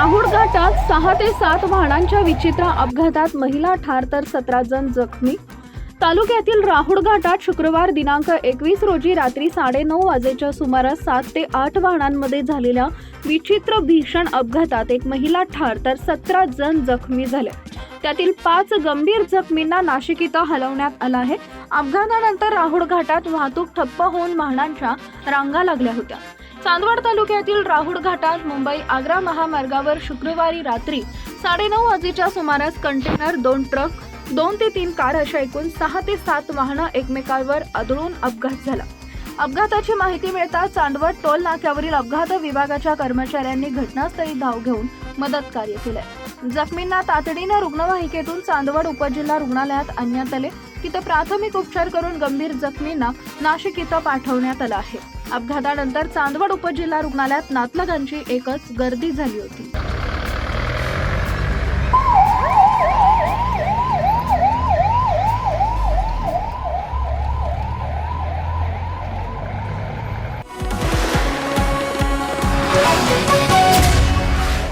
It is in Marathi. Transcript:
घाटात सहा ते सात वाहनांच्या विचित्र अपघातात महिला ठार तर सतरा जण जखमी. तालुक्यातील राहुड घाटात शुक्रवार दिनांक एकवीस रोजी रात्री साडेनऊ वाजेच्या सुमारास सात ते आठ वाहनांमध्ये झालेल्या विचित्र भीषण अपघातात एक महिला ठार तर सतरा जण जखमी झाले त्यातील पाच गंभीर जखमींना नाशिक इथं हलवण्यात आलं आहे. अपघातानंतर राहुड घाटात वाहतूक ठप्प होऊन वाहनांच्या रांगा लागल्या होत्या. चांदवड तालुक्यातील राहुड घाटात मुंबई आग्रा महामार्गावर शुक्रवारी रात्री साडेनऊ वाजेच्या सुमारास कंटेनर दोन ट्रक दोन ते तीन कार अशा एकूण सहा ते सात वाहनं एकमेकांवर आदळून अपघात झाला. अपघाताची माहिती मिळताच चांदवड टोल नाक्यावरील अपघात विभागाच्या कर्मचाऱ्यांनी घटनास्थळी धाव घेऊन मदत कार्य केलंय. जखमींना तातडीनं रुग्णवाहिकेतून चांदवड उपजिल्हा रुग्णालयात आणण्यात आले. तिथं प्राथमिक उपचार करून गंभीर जखमींना नाशिक इथं पाठवण्यात आलं आहे. अपघातानंतर चांदवड उपजिल्हा रुग्णालयात नातलगांची एकच गर्दी झाली होती. Thank you.